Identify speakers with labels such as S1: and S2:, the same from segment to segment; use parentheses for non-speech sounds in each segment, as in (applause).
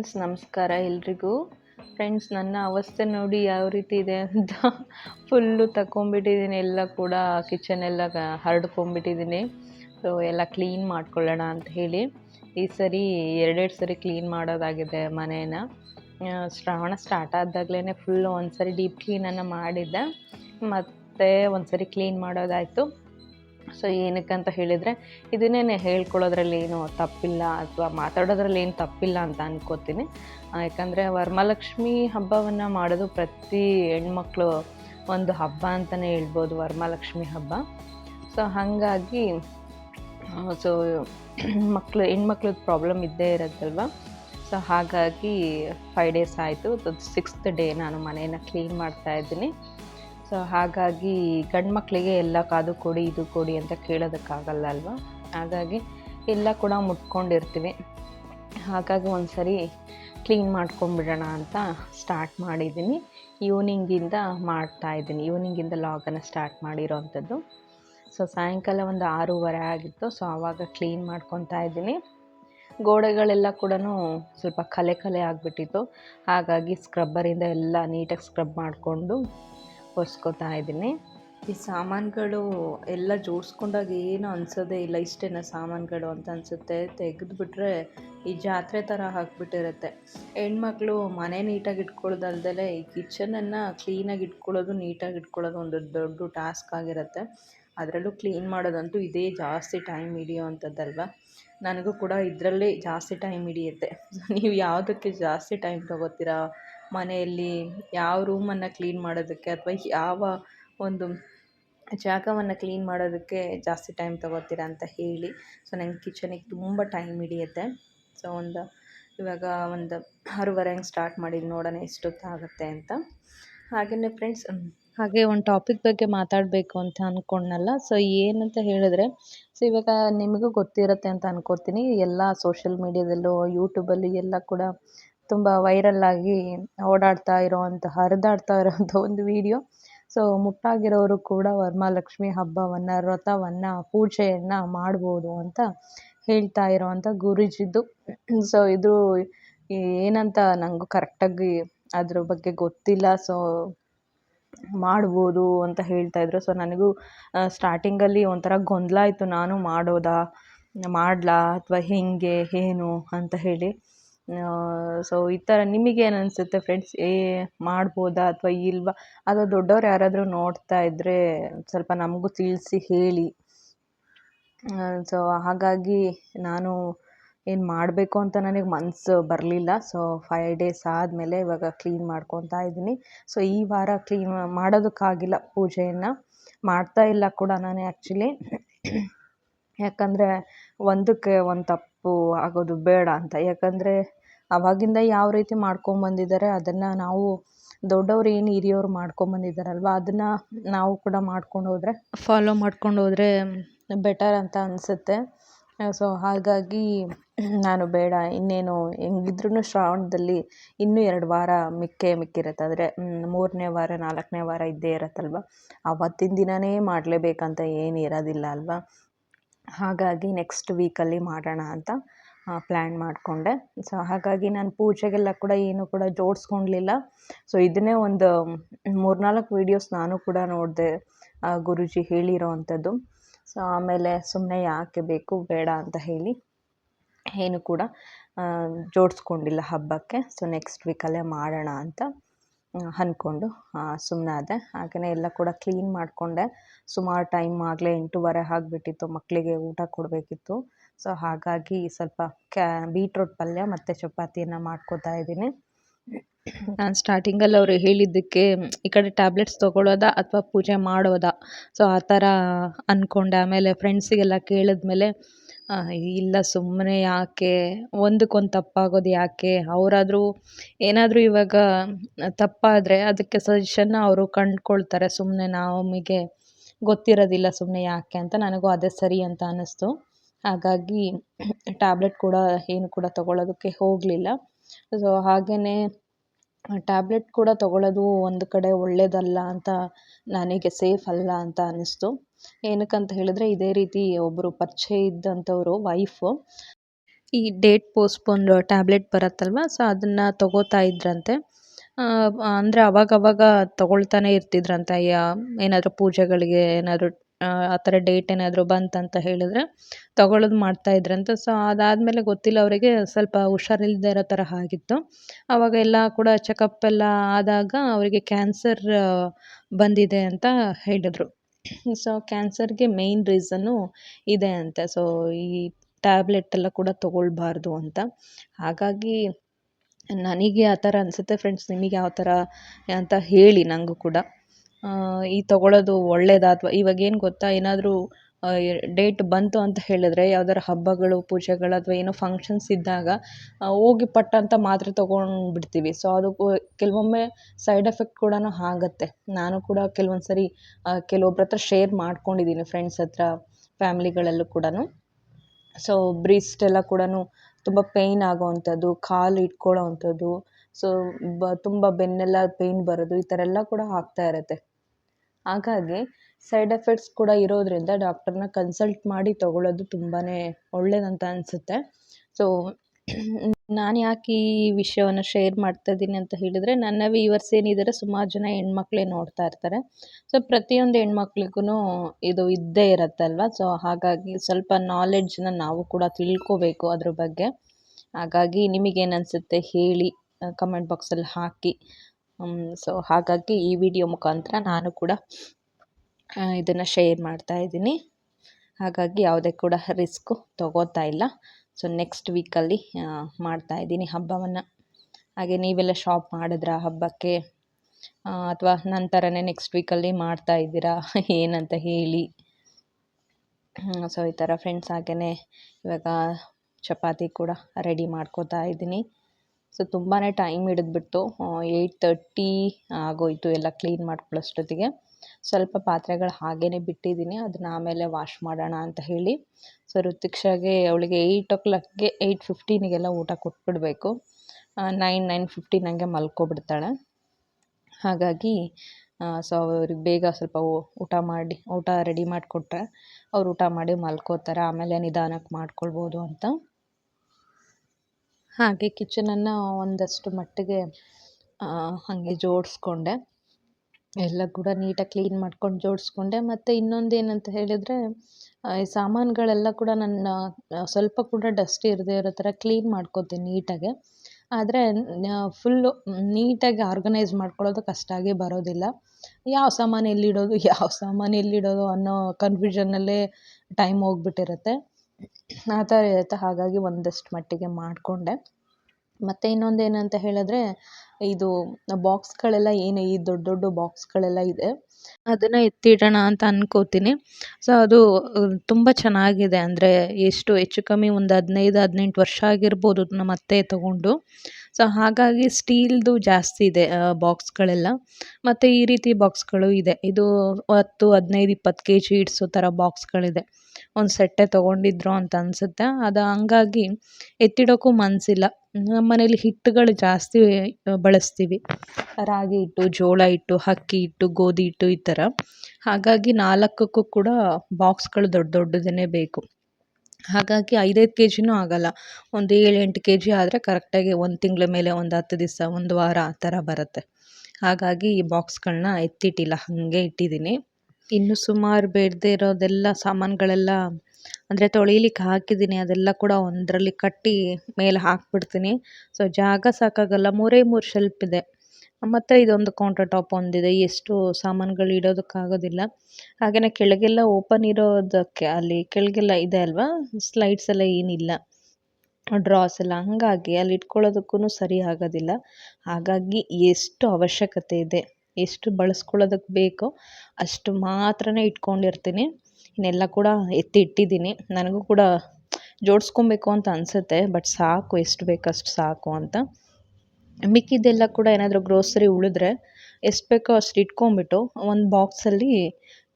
S1: Friends, ನಮಸ್ಕಾರ ಎಲ್ರಿಗೂ. Friends, ನನ್ನ ಅವಸ್ಥೆ ನೋಡಿ ಯಾವ ರೀತಿ ಇದೆ ಅಂತ ಫುಲ್ಲು ತಗೊಂಬಿಟ್ಟಿದ್ದೀನಿ ಎಲ್ಲ ಕೂಡ ಕಿಚನ್ ಎಲ್ಲ ಹರಡ್ಕೊಂಬಿಟ್ಟಿದ್ದೀನಿ ಸೊ ಎಲ್ಲ ಕ್ಲೀನ್ ಮಾಡ್ಕೊಳ್ಳೋಣ ಅಂತ ಹೇಳಿ. ಈ ಸರಿ ಎರಡೆರಡು ಸರಿ ಕ್ಲೀನ್ ಮಾಡೋದಾಗಿದೆ ಮನೇನ. ಶ್ರಾವಣ ಸ್ಟಾರ್ಟ್ ಆದಾಗಲೇ ಫುಲ್ಲು ಒಂದು ಸರಿ ಡೀಪ್ ಕ್ಲೀನನ್ನು ಮಾಡಿದ್ದೆ. ಮತ್ತು ಒಂದು ಸರಿ ಕ್ಲೀನ್ ಮಾಡೋದಾಯಿತು. ಸೊ ಏನಕ್ಕಂತ ಹೇಳಿದರೆ ಇದನ್ನೇ ಹೇಳ್ಕೊಳ್ಳೋದ್ರಲ್ಲಿ ಏನು ತಪ್ಪಿಲ್ಲ ಅಥವಾ ಮಾತಾಡೋದ್ರಲ್ಲಿ ಏನು ತಪ್ಪಿಲ್ಲ ಅಂತ ಅಂದ್ಕೋತೀನಿ ಯಾಕಂದರೆ ವರಮಹಾಲಕ್ಷ್ಮಿ ಹಬ್ಬವನ್ನು ಮಾಡೋದು ಪ್ರತಿ ಹೆಣ್ಮಕ್ಳು ಒಂದು ಹಬ್ಬ ಅಂತಲೇ ಹೇಳ್ಬೋದು ವರಮಹಾಲಕ್ಷ್ಮಿ ಹಬ್ಬ. ಸೊ ಹಾಗಾಗಿ ಸೊ ಮಕ್ಕಳು ಹೆಣ್ಮಕ್ಳದ್ದು ಪ್ರಾಬ್ಲಮ್ ಇದ್ದೇ ಇರುತ್ತಲ್ವ? ಸೊ ಹಾಗಾಗಿ ಫೈವ್ ಡೇಸ್ ಆಯಿತು. ಸಿಕ್ಸ್ತ್ ಡೇ ನಾನು ಮನೆಯನ್ನು ಕ್ಲೀನ್ ಮಾಡ್ತಾ ಇದ್ದೀನಿ. ಸೊ ಹಾಗಾಗಿ ಗಂಡು ಮಕ್ಕಳಿಗೆ ಎಲ್ಲ ಕಾದು ಕೊಡಿ, ಇದು ಕೊಡಿ ಅಂತ ಕೇಳೋದಕ್ಕಾಗಲ್ಲ ಅಲ್ವಾ? ಹಾಗಾಗಿ ಎಲ್ಲ ಕೂಡ ಮುಟ್ಕೊಂಡಿರ್ತೀವಿ. ಹಾಗಾಗಿ ಒಂದು ಸರಿ ಕ್ಲೀನ್ ಮಾಡ್ಕೊಂಬಿಡೋಣ ಅಂತ ಸ್ಟಾರ್ಟ್ ಮಾಡಿದ್ದೀನಿ. ಈವ್ನಿಂಗಿಂದ ಮಾಡ್ತಾ ಇದ್ದೀನಿ. ಈವ್ನಿಂಗಿಂದ ಲಾಗನ್ನು ಸ್ಟಾರ್ಟ್ ಮಾಡಿರೋವಂಥದ್ದು ಸೊ ಸಾಯಂಕಾಲ ಒಂದು ಆರೂವರೆ ಆಗಿತ್ತು. ಸೊ ಆವಾಗ ಕ್ಲೀನ್ ಮಾಡ್ಕೊತಾ ಇದ್ದೀನಿ. ಗೋಡೆಗಳೆಲ್ಲ ಕೂಡ ಸ್ವಲ್ಪ ಕಲೆ ಕಲೆ ಆಗಿಬಿಟ್ಟಿತ್ತು. ಹಾಗಾಗಿ ಸ್ಕ್ರಬ್ಬರಿಂದ ಎಲ್ಲ ನೀಟಾಗಿ ಸ್ಕ್ರಬ್ ಮಾಡಿಕೊಂಡು ಒರೆಸ್ಕೊತಾ ಇದ್ದೀನಿ. ಈ ಸಾಮಾನುಗಳು ಎಲ್ಲ ಜೋಡಿಸ್ಕೊಂಡಾಗ ಏನು ಅನ್ಸೋದೇ ಇಲ್ಲ, ಇಷ್ಟೇನೋ ಸಾಮಾನುಗಳು ಅಂತ ಅನಿಸುತ್ತೆ. ತೆಗೆದುಬಿಟ್ರೆ ಈ ಜಾತ್ರೆ ಥರ ಹಾಕ್ಬಿಟ್ಟಿರುತ್ತೆ ಹೆಣ್ಮಕ್ಳು ಮನೆ ನೀಟಾಗಿ ಇಟ್ಕೊಳ್ಳೋದಲ್ದೇ ಈ ಕಿಚನನ್ನು ಕ್ಲೀನಾಗಿ ಇಟ್ಕೊಳ್ಳೋದು, ನೀಟಾಗಿ ಇಟ್ಕೊಳ್ಳೋದು ಒಂದು ದೊಡ್ಡ ಟಾಸ್ಕ್ ಆಗಿರುತ್ತೆ. ಅದರಲ್ಲೂ ಕ್ಲೀನ್ ಮಾಡೋದಂತೂ ಇದೇ ಜಾಸ್ತಿ ಟೈಮ್ ಹಿಡಿಯೋವಂಥದ್ದಲ್ವ ನನಗೂ ಕೂಡ ಇದರಲ್ಲೇ ಜಾಸ್ತಿ ಟೈಮ್ ಹಿಡಿಯುತ್ತೆ. (laughs) ನೀವು ಯಾವುದಕ್ಕೆ ಜಾಸ್ತಿ ಟೈಮ್ ತೊಗೋತೀರಾ? ಮನೆಯಲ್ಲಿ ಯಾವ ರೂಮನ್ನು ಕ್ಲೀನ್ ಮಾಡೋದಕ್ಕೆ ಅಥವಾ ಯಾವ ಒಂದು ಜಾಗವನ್ನು ಕ್ಲೀನ್ ಮಾಡೋದಕ್ಕೆ ಜಾಸ್ತಿ ಟೈಮ್ ತಗೋತೀರಾ ಅಂತ ಹೇಳಿ. ಸೊ ನಂಗೆ ಕಿಚನಿಗೆ ತುಂಬ ಟೈಮ್ ಹಿಡಿಯುತ್ತೆ. ಸೊ ಒಂದು ಇವಾಗ ಒಂದು ಆರೂವರೆ ಹಂಗೆ ಸ್ಟಾರ್ಟ್ ಮಾಡಿದ್ದು ನೋಡೋಣ ಎಷ್ಟೊತ್ತಾಗುತ್ತೆ ಅಂತ. ಹಾಗೆಯೇ ಫ್ರೆಂಡ್ಸ್ ಹಾಗೆ ಒಂದು ಟಾಪಿಕ್ ಬಗ್ಗೆ ಮಾತಾಡಬೇಕು ಅಂತ ಅಂದ್ಕೊಂಡ್ನಲ್ಲ ಸೊ ಏನಂತ ಹೇಳಿದ್ರೆ ಸೊ ಇವಾಗ ನಿಮಗೂ ಗೊತ್ತಿರುತ್ತೆ ಅಂತ ಅನ್ಕೋತೀನಿ. ಎಲ್ಲ ಸೋಷಿಯಲ್ ಮೀಡ್ಯಾದಲ್ಲೂ ಯೂಟ್ಯೂಬಲ್ಲಿ ಎಲ್ಲ ಕೂಡ ತುಂಬ ಆಗಿ ಓಡಾಡ್ತಾ ಇರೋವಂಥ ಹರಿದಾಡ್ತಾ ಇರೋವಂಥ ಒಂದು ವಿಡಿಯೋ ಸೊ ಮುಟ್ಟಾಗಿರೋರು ಕೂಡ ವರಮಹಾಲಕ್ಷ್ಮಿ ಹಬ್ಬವನ್ನು, ವ್ರತವನ್ನು, ಪೂಜೆಯನ್ನು ಮಾಡ್ಬೋದು ಅಂತ ಹೇಳ್ತಾ ಇರೋವಂಥ ಗುರುಜಿದ್ದು. ಸೊ ಇದು ಏನಂತ ನನಗೂ ಕರೆಕ್ಟಾಗಿ ಅದ್ರ ಬಗ್ಗೆ ಗೊತ್ತಿಲ್ಲ. ಸೊ ಮಾಡ್ಬೋದು ಅಂತ ಹೇಳ್ತಾ ಇದ್ರು. ಸೊ ನನಗೂ ಸ್ಟಾರ್ಟಿಂಗಲ್ಲಿ ಒಂಥರ ಗೊಂದಲ ಆಯಿತು. ನಾನು ಮಾಡೋದಾ, ಮಾಡಲಾ ಅಥವಾ ಹೇಗೆ, ಏನು ಅಂತ ಹೇಳಿ. ಸೊ ಈ ಥರ ನಿಮಗೇನು ಅನಿಸುತ್ತೆ ಫ್ರೆಂಡ್ಸ್ ಏ, ಮಾಡ್ಬೋದಾ ಅಥವಾ ಇಲ್ಲವಾ ಅಥವಾ ದೊಡ್ಡವ್ರು ಯಾರಾದರೂ ನೋಡ್ತಾ ಇದ್ದರೆ ಸ್ವಲ್ಪ ನಮಗೂ ತಿಳಿಸಿ ಹೇಳಿ. ಸೊ ಹಾಗಾಗಿ ನಾನು ಏನು ಮಾಡಬೇಕು ಅಂತ ನನಗೆ ಮನಸ್ಸು ಬರಲಿಲ್ಲ. ಸೊ ಫೈವ್ ಡೇಸ್ ಆದಮೇಲೆ ಇವಾಗ ಕ್ಲೀನ್ ಮಾಡ್ಕೊತಾ ಇದ್ದೀನಿ. ಸೊ ಈ ವಾರ ಕ್ಲೀನ್ ಮಾಡೋದಕ್ಕಾಗಿಲ್ಲ ಪೂಜೆಯನ್ನು. ಮಾಡ್ತಾ ಇಲ್ಲ ಕೂಡ ನಾನು ಆ್ಯಕ್ಚುಲಿ ಯಾಕಂದರೆ ಒಂದಕ್ಕೆ ಒಂದು ತಪ್ಪು ಆಗೋದು ಬೇಡ ಅಂತ. ಯಾಕಂದರೆ ಆವಾಗಿಂದ ಯಾವ ರೀತಿ ಮಾಡ್ಕೊಂಬಂದಿದ್ದಾರೆ ಅದನ್ನು ನಾವು ದೊಡ್ಡವ್ರು ಏನು ಹಿರಿಯವ್ರು ಮಾಡ್ಕೊಂಬಂದಿದ್ದಾರಲ್ವ ಅದನ್ನು ನಾವು ಕೂಡ ಮಾಡ್ಕೊಂಡು ಹೋದರೆ ಫಾಲೋ ಮಾಡ್ಕೊಂಡು ಹೋದರೆ ಬೆಟರ್ ಅಂತ ಅನಿಸುತ್ತೆ. ಸೊ ಹಾಗಾಗಿ ನಾನು ಬೇಡ, ಇನ್ನೇನು ಹೆಂಗಿದ್ರೂ ಶ್ರಾವಣದಲ್ಲಿ ಇನ್ನೂ ಎರಡು ವಾರ ಮಿಕ್ಕೇ ಮಿಕ್ಕಿರುತ್ತೆ ಅಂದರೆ ಮೂರನೇ ವಾರ, ನಾಲ್ಕನೇ ವಾರ ಇದ್ದೇ ಇರತ್ತಲ್ವ? ಆವತ್ತಿನ ದಿನವೇ ಮಾಡಲೇಬೇಕಂತ ಏನು ಇರೋದಿಲ್ಲ ಅಲ್ವಾ? ಹಾಗಾಗಿ ನೆಕ್ಸ್ಟ್ ವೀಕಲ್ಲಿ ಮಾಡೋಣ ಅಂತ ಪ್ಲ್ಯಾನ್ ಮಾಡಿಕೊಂಡೆ. ಸೊ ಹಾಗಾಗಿ ನಾನು ಪೂಜೆಗೆಲ್ಲ ಕೂಡ ಏನು ಕೂಡ ಜೋಡಿಸ್ಕೊಳ್ಲಿಲ್ಲ ಸೊ ಇದನ್ನೇ ಒಂದು ಮೂರ್ನಾಲ್ಕು ವೀಡಿಯೋಸ್ ನಾನು ಕೂಡ ನೋಡಿದೆ ಗುರೂಜಿ ಹೇಳಿರೋ ಅಂಥದ್ದು. ಸೊ ಆಮೇಲೆ ಸುಮ್ಮನೆ ಯಾಕೆ ಬೇಕು, ಬೇಡ ಅಂತ ಹೇಳಿ ಏನು ಕೂಡ ಜೋಡಿಸ್ಕೊಂಡಿಲ್ಲ ಹಬ್ಬಕ್ಕೆ. ಸೊ ನೆಕ್ಸ್ಟ್ ವೀಕಲ್ಲೇ ಮಾಡೋಣ ಅಂತ ಅಂದ್ಕೊಂಡು ಸುಮ್ಮನಾದೆ ಹಾಗೆಯೇ ಎಲ್ಲ ಕೂಡ ಕ್ಲೀನ್ ಮಾಡಿಕೊಂಡೆ. ಸುಮಾರು ಟೈಮ್ ಆಗಲೇ ಎಂಟೂವರೆ ಆಗಿಬಿಟ್ಟಿತ್ತು. ಮಕ್ಕಳಿಗೆ ಊಟ ಕೊಡಬೇಕಿತ್ತು. ಸೊ ಹಾಗಾಗಿ ಸ್ವಲ್ಪ ಕ್ಯಾ, ಬೀಟ್ರೋಟ್ ಪಲ್ಯ ಮತ್ತು ಚಪಾತಿಯನ್ನು ಮಾಡ್ಕೋತಾ ಇದ್ದೀನಿ. ನಾನು ಸ್ಟಾರ್ಟಿಂಗಲ್ಲಿ ಅವರು ಹೇಳಿದ್ದಕ್ಕೆ ಈ ಕಡೆ ಟ್ಯಾಬ್ಲೆಟ್ಸ್ ತೊಗೊಳೋದಾ ಅಥವಾ ಪೂಜೆ ಮಾಡೋದಾ? ಸೊ ಆ ಥರ ಅಂದ್ಕೊಂಡೆ ಆಮೇಲೆ ಫ್ರೆಂಡ್ಸಿಗೆಲ್ಲ ಕೇಳಿದ್ಮೇಲೆ ಇಲ್ಲ ಸುಮ್ಮನೆ ಯಾಕೆ, ಒಂದಕ್ಕೊಂದು ತಪ್ಪಾಗೋದು ಯಾಕೆ? ಅವರಾದರೂ ಏನಾದರೂ ಇವಾಗ ತಪ್ಪಾದರೆ ಅದಕ್ಕೆ ಸಜೆಷನ್ನ ಅವರು ಕಂಡುಕೊಳ್ತಾರೆ ಸುಮ್ಮನೆ ನಮಗೆ ಗೊತ್ತಿರೋದಿಲ್ಲ ಸುಮ್ಮನೆ ಯಾಕೆ ಅಂತ. ನನಗೂ ಅದೇ ಸರಿ ಅಂತ ಅನ್ನಿಸ್ತು ಹಾಗಾಗಿ ಟ್ಯಾಬ್ಲೆಟ್ ಕೂಡ ಏನು ಕೂಡ ತಗೊಳ್ಳೋದಕ್ಕೆ ಹೋಗಲಿಲ್ಲ. ಸೊ ಹಾಗೆಯೇ ಟ್ಯಾಬ್ಲೆಟ್ ಕೂಡ ತಗೊಳ್ಳೋದು ಒಂದು ಕಡೆ ಒಳ್ಳೆಯದಲ್ಲ ಅಂತ ನನಗೆ ಸೇಫ್ ಅಲ್ಲ ಅಂತ ಅನ್ನಿಸ್ತು. ಏನಕ್ಕಂತ ಹೇಳಿದ್ರೆ ಇದೇ ರೀತಿ ಒಬ್ಬರು ಪರಿಚಯ ಇದ್ದಂಥವರು ವೈಫು ಈ ಡೇಟ್ ಪೋಸ್ಟ್ಪೋನ್ ಟ್ಯಾಬ್ಲೆಟ್ ಬರುತ್ತಲ್ವ? ಸೊ ಅದನ್ನು ತಗೋತಾ ಇದ್ರಂತೆ. ಅಂದರೆ ಅವಾಗವಾಗ ತಗೊಳ್ತಾನೆ ಇರ್ತಿದ್ರಂತೆ ಯಾ ಏನಾದರೂ ಪೂಜೆಗಳಿಗೆ ಏನಾದರೂ ಆ ಥರ ಡೇಟ್ ಏನಾದರೂ ಬಂತಂತ ಹೇಳಿದ್ರೆ ತಗೊಳ್ಳೋದು ಮಾಡ್ತಾ ಇದ್ರಂತ. ಸೊ ಅದಾದಮೇಲೆ ಗೊತ್ತಿಲ್ಲ ಅವರಿಗೆ, ಸ್ವಲ್ಪ ಹುಷಾರಿಲ್ಲದೆ ಇರೋ ಥರ ಆಗಿತ್ತು. ಆವಾಗ ಎಲ್ಲ ಕೂಡ ಚೆಕಪ್ ಎಲ್ಲ ಆದಾಗ ಅವರಿಗೆ ಕ್ಯಾನ್ಸರ್ ಬಂದಿದೆ ಅಂತ ಹೇಳಿದರು. ಸೊ ಕ್ಯಾನ್ಸರ್ಗೆ ಮೇಯ್ನ್ ರೀಸನ್ನು ಇದೆ ಅಂತೆ. ಸೊ ಈ ಟ್ಯಾಬ್ಲೆಟ್ ಎಲ್ಲ ಕೂಡ ತೊಗೊಳ್ಬಾರ್ದು ಅಂತ. ಹಾಗಾಗಿ ನನಗೆ ಆ ಥರ ಅನಿಸುತ್ತೆ ಫ್ರೆಂಡ್ಸ್ ನಿಮಗೆ ಯಾವ ಥರ ಅಂತ ಹೇಳಿ ನನಗೂ ಕೂಡ. ಈ ತೊಗೊಳ್ಳೋದು ಒಳ್ಳೆಯದಾ ಅಥವಾ ಇವಾಗೇನು ಗೊತ್ತಾ? ಏನಾದರೂ ಡೇಟ್ ಬಂತು ಅಂತ ಹೇಳಿದ್ರೆ ಯಾವ್ದಾರು ಹಬ್ಬಗಳು, ಪೂಜೆಗಳು ಅಥವಾ ಏನೋ ಫಂಕ್ಷನ್ಸ್ ಇದ್ದಾಗ ಹೋಗಿ ಪಟ್ ಅಂತ ಮಾತ್ರೆ ತೊಗೊಂಡ್ಬಿಡ್ತೀವಿ. ಸೊ ಅದು ಕೆಲವೊಮ್ಮೆ ಸೈಡ್ ಎಫೆಕ್ಟ್ ಕೂಡ ಆಗುತ್ತೆ. ನಾನು ಕೂಡ ಕೆಲವೊಂದು ಸರಿ ಕೆಲವೊಬ್ರ ಹತ್ರ ಶೇರ್ ಮಾಡ್ಕೊಂಡಿದ್ದೀನಿ ಫ್ರೆಂಡ್ಸ್ ಹತ್ರ ಫ್ಯಾಮಿಲಿಗಳಲ್ಲೂ ಕೂಡ ಸೊ ಬ್ರಿಸ್ಟ್ ಎಲ್ಲ ಕೂಡ ತುಂಬ ಪೇಯ್ನ್ ಆಗೋವಂಥದ್ದು ಕಾಲು ಇಟ್ಕೊಳ್ಳೋ ಅಂಥದ್ದು ಸೊ ಬ, ತುಂಬ ಬೆನ್ನೆಲ್ಲ ಪೇಯ್ನ್ ಬರೋದು, ಈ ಥರ ಎಲ್ಲ ಕೂಡ ಆಗ್ತಾ ಇರುತ್ತೆ. ಹಾಗಾಗಿ ಸೈಡ್ ಎಫೆಕ್ಟ್ಸ್ ಕೂಡ ಇರೋದರಿಂದ ಡಾಕ್ಟರ್ನ ಕನ್ಸಲ್ಟ್ ಮಾಡಿ ತೊಗೊಳ್ಳೋದು ತುಂಬಾ ಒಳ್ಳೇದಂತ ಅನಿಸುತ್ತೆ. ಸೊ ನಾನು ಯಾಕೆ ಈ ವಿಷಯವನ್ನು ಶೇರ್ ಮಾಡ್ತಾ ಇದ್ದೀನಿ ಅಂತ ಹೇಳಿದರೆ, ನನ್ನ ವಿವರ್ಸ್ ಏನಿದ್ದಾರೆ ಸುಮಾರು ಜನ ಹೆಣ್ಮಕ್ಳೇ ನೋಡ್ತಾ ಇರ್ತಾರೆ. ಸೊ ಪ್ರತಿಯೊಂದು ಹೆಣ್ಮಕ್ಳಿಗೂ ಇದು ಇದ್ದೇ ಇರುತ್ತಲ್ವ? ಸೊ ಹಾಗಾಗಿ ಸ್ವಲ್ಪ ನಾಲೆಡ್ಜನ್ನ ನಾವು ಕೂಡ ತಿಳ್ಕೋಬೇಕು ಅದ್ರ ಬಗ್ಗೆ. ಹಾಗಾಗಿ ನಿಮಗೇನು ಅನಿಸುತ್ತೆ ಹೇಳಿ ಕಮೆಂಟ್ ಬಾಕ್ಸಲ್ಲಿ ಹಾಕಿ. ಸೊ ಹಾಗಾಗಿ ಈ ವಿಡಿಯೋ ಮುಖಾಂತರ ನಾನು ಕೂಡ ಇದನ್ನು ಶೇರ್ ಮಾಡ್ತಾ ಇದ್ದೀನಿ. ಹಾಗಾಗಿ ಯಾವುದೇ ಕೂಡ ರಿಸ್ಕು ತೊಗೋತಾ ಇಲ್ಲ. ಸೊ ನೆಕ್ಸ್ಟ್ ವೀಕಲ್ಲಿ ಮಾಡ್ತಾ ಇದ್ದೀನಿ ಹಬ್ಬವನ್ನು. ಹಾಗೆ ನೀವೆಲ್ಲ ಶಾಪ್ ಮಾಡಿದ್ರಾ ಹಬ್ಬಕ್ಕೆ? ಅಥವಾ ನನ್ನ ನೆಕ್ಸ್ಟ್ ವೀಕಲ್ಲಿ ಮಾಡ್ತಾ ಇದ್ದೀರಾ? (laughs) ಏನಂತ ಹೇಳಿ. ಸೊ ಈ ಥರ ಫ್ರೆಂಡ್ಸ್ ಹಾಗೆಯೇ ಇವಾಗ ಚಪಾತಿ ಕೂಡ ರೆಡಿ ಮಾಡ್ಕೋತಾ ಇದ್ದೀನಿ. ಸೊ ತುಂಬಾ ಟೈಮ್ ಹಿಡಿದ್ಬಿಟ್ಟು ಏಯ್ಟ್ ತರ್ಟಿ ಆಗೋಯಿತು ಎಲ್ಲ ಕ್ಲೀನ್ ಮಾಡ್ಕೊಳ್ಳೋಷ್ಟೊತ್ತಿಗೆ. ಸ್ವಲ್ಪ ಪಾತ್ರೆಗಳು ಹಾಗೇ ಬಿಟ್ಟಿದ್ದೀನಿ. ಅದನ್ನ ಆಮೇಲೆ ವಾಶ್ ಮಾಡೋಣ ಅಂತ ಹೇಳಿ. ಸೊ ಋತಿಕ್ಷಾಗೆ ಅವಳಿಗೆ ಏಯ್ಟ್ ಓ ಕ್ಲಾಕ್ಗೆ ಏಯ್ಟ್ ಫಿಫ್ಟೀನಿಗೆಲ್ಲ ಊಟ ಕೊಟ್ಬಿಡಬೇಕು. ನೈನ್ ನೈನ್ ಫಿಫ್ಟೀನ್ ಹಂಗೆ ಮಲ್ಕೊಬಿಡ್ತಾಳೆ. ಹಾಗಾಗಿ ಸೊ ಅವ್ರಿಗೆ ಬೇಗ ಸ್ವಲ್ಪ ಊಟ ಮಾಡಿ, ಊಟ ರೆಡಿ ಮಾಡಿಕೊಟ್ರೆ ಅವ್ರು ಊಟ ಮಾಡಿ ಮಲ್ಕೋತಾರೆ. ಆಮೇಲೆ ನಿಧಾನಕ್ಕೆ ಮಾಡ್ಕೊಳ್ಬೋದು ಅಂತ. ಹಾಗೆ ಕಿಚನನ್ನು ಒಂದಷ್ಟು ಮಟ್ಟಿಗೆ ಹಾಗೆ ಜೋಡಿಸ್ಕೊಂಡೆ. ಎಲ್ಲ ಕೂಡ ನೀಟಾಗಿ ಕ್ಲೀನ್ ಮಾಡ್ಕೊಂಡು ಜೋಡಿಸ್ಕೊಂಡೆ. ಮತ್ತು ಇನ್ನೊಂದು ಏನಂತ ಹೇಳಿದರೆ ಈ ಸಾಮಾನುಗಳೆಲ್ಲ ಕೂಡ ನನ್ನ ಸ್ವಲ್ಪ ಕೂಡ ಡಸ್ಟ್ ಇರದೇ ಇರೋ ಥರ ಕ್ಲೀನ್ ಮಾಡ್ಕೋತೀನಿ ನೀಟಾಗೆ. ಆದರೆ ಫುಲ್ಲು ನೀಟಾಗಿ ಆರ್ಗನೈಸ್ ಮಾಡ್ಕೊಳ್ಳೋದು ಕಷ್ಟ ಆಗಿ ಬರೋದಿಲ್ಲ. ಯಾವ ಸಾಮಾನು ಎಲ್ಲಿಡೋದು, ಯಾವ ಸಾಮಾನು ಎಲ್ಲಿಡೋದು ಅನ್ನೋ ಕನ್ಫ್ಯೂಷನ್ನಲ್ಲೇ ಟೈಮ್ ಹೋಗ್ಬಿಟ್ಟಿರುತ್ತೆ. ಆ ಥರ ಇರುತ್ತೆ. ಹಾಗಾಗಿ ಒಂದಷ್ಟು ಮಟ್ಟಿಗೆ ಮಾಡಿಕೊಂಡೆ. ಮತ್ತು ಇನ್ನೊಂದು ಏನಂತ ಹೇಳಿದ್ರೆ, ಇದು ಬಾಕ್ಸ್ಗಳೆಲ್ಲ ಏನು ಈ ದೊಡ್ಡ ದೊಡ್ಡ ಬಾಕ್ಸ್ಗಳೆಲ್ಲ ಇದೆ, ಅದನ್ನು ಎತ್ತಿಡೋಣ ಅಂತ ಅನ್ಕೋತೀನಿ. ಸೊ, ಅದು ತುಂಬ ಚೆನ್ನಾಗಿದೆ. ಅಂದರೆ ಎಷ್ಟು ಹೆಚ್ಚು ಕಮ್ಮಿ ಒಂದು ಹದಿನೈದು, ಹದಿನೆಂಟು ವರ್ಷ ಆಗಿರ್ಬೋದು ನಮ್ಮ ಅತ್ತೆ ತೊಗೊಂಡು. ಸೊ, ಹಾಗಾಗಿ ಸ್ಟೀಲ್ದು ಜಾಸ್ತಿ ಇದೆ ಬಾಕ್ಸ್ಗಳೆಲ್ಲ. ಮತ್ತು ಈ ರೀತಿ ಬಾಕ್ಸ್ಗಳು ಇದೆ. ಇದು ಹತ್ತು, ಹದಿನೈದು, ಇಪ್ಪತ್ತು ಕೆ ಜಿ ಹಿಡ್ಸೋ ಥರ ಬಾಕ್ಸ್ಗಳಿದೆ. ಒಂದು ಸೆಟ್ಟೇ ತೊಗೊಂಡಿದ್ರು ಅಂತ ಅನಿಸುತ್ತೆ. ಅದು ಹಂಗಾಗಿ ಎತ್ತಿಡೋಕ್ಕೂ ಮನಸ್ಸಿಲ್ಲ ನಮ್ಮ ಮನೇಲಿ ಹಿಟ್ಟುಗಳು ಜಾಸ್ತಿ ಬಳಸ್ತೀವಿ. ರಾಗಿ ಹಿಟ್ಟು, ಜೋಳ ಹಿಟ್ಟು ಅಕ್ಕಿ ಹಿಟ್ಟು, ಗೋಧಿ ಹಿಟ್ಟು ಈ ಥರ ಹಾಗಾಗಿ ನಾಲ್ಕಕ್ಕೂ ಕೂಡ ಬಾಕ್ಸ್ಗಳು ದೊಡ್ಡ ದೊಡ್ಡದೇ ಬೇಕು. ಹಾಗಾಗಿ ಐದೈದು ಕೆ ಜಿನೂ ಆಗೋಲ್ಲ. ಒಂದು ಏಳೆಂಟು ಕೆ ಜಿ ಆದರೆ ಕರೆಕ್ಟಾಗಿ ಒಂದು ತಿಂಗಳ ಮೇಲೆ ಒಂದು ಹತ್ತು ದಿವಸ, ಒಂದು ವಾರ ಆ ಥರ ಬರುತ್ತೆ. ಹಾಗಾಗಿ ಈ ಬಾಕ್ಸ್ಗಳನ್ನ ಎತ್ತಿಟ್ಟಿಲ್ಲ. ಹಾಗೆ ಇಟ್ಟಿದ್ದೀನಿ. ಇನ್ನು ಸುಮಾರು ಬೇಡದೇ ಇರೋದೆಲ್ಲ ಸಾಮಾನುಗಳೆಲ್ಲ ಅಂದರೆ ತೊಳಿಲಿಕ್ಕೆ ಹಾಕಿದ್ದೀನಿ, ಅದೆಲ್ಲ ಕೂಡ ಒಂದರಲ್ಲಿ ಕಟ್ಟಿ ಮೇಲೆ ಹಾಕ್ಬಿಡ್ತೀನಿ. ಸೊ ಜಾಗ ಸಾಕಾಗಲ್ಲ, ಮೂರೇ ಮೂರು ಶೆಲ್ಪ್ ಇದೆ. ಮತ್ತು ಇದೊಂದು ಕೌಂಟರ್ ಟಾಪ್ ಒಂದಿದೆ, ಎಷ್ಟು ಸಾಮಾನುಗಳು ಇಡೋದಕ್ಕಾಗೋದಿಲ್ಲ. ಹಾಗೆಯೇ ಕೆಳಗೆಲ್ಲ ಓಪನ್ ಇರೋದಕ್ಕೆ, ಅಲ್ಲಿ ಕೆಳಗೆಲ್ಲ ಇದೆ ಅಲ್ವಾ ಸ್ಲೈಡ್ಸ್ ಎಲ್ಲ ಏನಿಲ್ಲ. ಡ್ರಾಸ್ ಎಲ್ಲ, ಹಾಗಾಗಿ ಅಲ್ಲಿ ಇಟ್ಕೊಳ್ಳೋದಕ್ಕೂ ಸರಿ ಆಗೋದಿಲ್ಲ. ಹಾಗಾಗಿ ಎಷ್ಟು ಅವಶ್ಯಕತೆ ಇದೆ. ಎಷ್ಟು ಬಳಸ್ಕೊಳ್ಳೋದಕ್ಕೆ ಬೇಕೋ ಅಷ್ಟು ಮಾತ್ರನೇ ಇಟ್ಕೊಂಡಿರ್ತೀನಿ. ಇನ್ನೆಲ್ಲ ಕೂಡ ಎತ್ತಿ ಇಟ್ಟಿದ್ದೀನಿ ನನಗೂ ಕೂಡ ಜೋಡಿಸ್ಕೊಬೇಕು ಅಂತ ಅನಿಸುತ್ತೆ, ಬಟ್ ಸಾಕು, ಎಷ್ಟು ಬೇಕು ಅಷ್ಟು ಸಾಕು ಅಂತ. ಮಿಕ್ಕಿದ್ದೆಲ್ಲ ಕೂಡ ಏನಾದರೂ ಗ್ರೋಸರಿ ಉಳಿದ್ರೆ ಎಷ್ಟು ಬೇಕೋ ಅಷ್ಟು ಇಟ್ಕೊಂಬಿಟ್ಟು ಒಂದು ಬಾಕ್ಸಲ್ಲಿ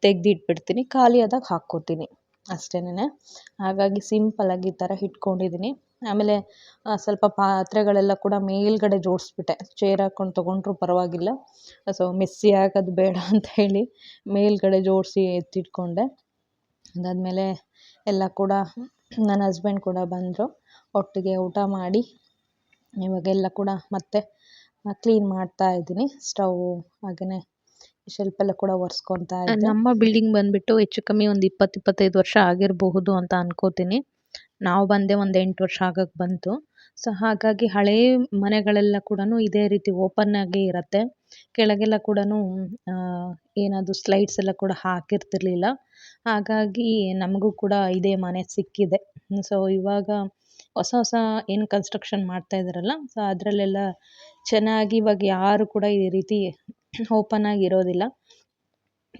S1: ತೆಗ್ದು ಇಟ್ಬಿಡ್ತೀನಿ ಖಾಲಿ ಆದಾಗ ಹಾಕ್ಕೋತೀನಿ. ಅಷ್ಟೇನೆ ಹಾಗಾಗಿ ಸಿಂಪಲ್ಲಾಗಿ ಈ ಥರ ಇಟ್ಕೊಂಡಿದ್ದೀನಿ ಆಮೇಲೆ ಸ್ವಲ್ಪ ಪಾತ್ರೆಗಳೆಲ್ಲ ಕೂಡ ಮೇಲ್ಗಡೆ ಜೋಡಿಸ್ಬಿಟ್ಟೆ. ಚೇರ್ ಹಾಕ್ಕೊಂಡು ತೊಗೊಂಡ್ರೂ ಪರವಾಗಿಲ್ಲ. ಸೊ ಮೆಸ್ಸಿ ಆಗೋದು ಬೇಡ (laughs) ಅಂತ ಹೇಳಿ ಮೇಲ್ಗಡೆ ಜೋಡಿಸಿ ಎತ್ತಿಟ್ಕೊಂಡೆ. ಅದಾದಮೇಲೆ ಎಲ್ಲ ಕೂಡ ನನ್ನ ಹಸ್ಬೆಂಡ್ ಕೂಡ ಬಂದರು. ಒಟ್ಟಿಗೆ ಊಟ ಮಾಡಿ. ಇವಾಗೆಲ್ಲ ಕೂಡ ಮತ್ತೆ ಕ್ಲೀನ್ ಮಾಡ್ತಾ ಇದ್ದೀನಿ ಸ್ಟವ್ ಹಾಗೆಯೇ ಶೆಲ್ಫ್ ಎಲ್ಲ ಕೂಡ ಒರೆಸ್ಕೊತಾ ಇದ್ದಾರೆ
S2: ನಮ್ಮ ಬಿಲ್ಡಿಂಗ್ ಬಂದ್ಬಿಟ್ಟು ಹೆಚ್ಚು ಕಮ್ಮಿ ಒಂದು ಇಪ್ಪತ್ತು ಇಪ್ಪತ್ತೈದು ವರ್ಷ ಆಗಿರಬಹುದು ಅಂತ ಅನ್ಕೋತೀನಿ. ನಾವು ಬಂದೆ ಒಂದು ಎಂಟು ವರ್ಷ ಆಗಕ್ಕೆ ಬಂತು. ಸೊ ಹಾಗಾಗಿ ಹಳೇ ಮನೆಗಳೆಲ್ಲ ಕೂಡ ಇದೇ ರೀತಿ ಓಪನ್ ಆಗಿ ಇರತ್ತೆ. ಕೆಳಗೆಲ್ಲ ಕೂಡ ಏನದು ಸ್ಲೈಡ್ಸ್ ಎಲ್ಲ ಕೂಡ ಹಾಕಿರ್ತಿರ್ಲಿಲ್ಲ. ಹಾಗಾಗಿ ನಮಗೂ ಕೂಡ ಇದೇ ಮನೆ ಸಿಕ್ಕಿದೆ. ಸೊ ಇವಾಗ ಹೊಸ ಹೊಸ ಏನು ಕನ್ಸ್ಟ್ರಕ್ಷನ್ ಮಾಡ್ತಾ ಇದ್ದಾರಲ್ಲ ಸೊ ಅದರಲ್ಲೆಲ್ಲ ಚೆನ್ನಾಗಿ ಇವಾಗ ಯಾರು ಕೂಡ ಈ ರೀತಿ ಓಪನ್ ಆಗಿರೋದಿಲ್ಲ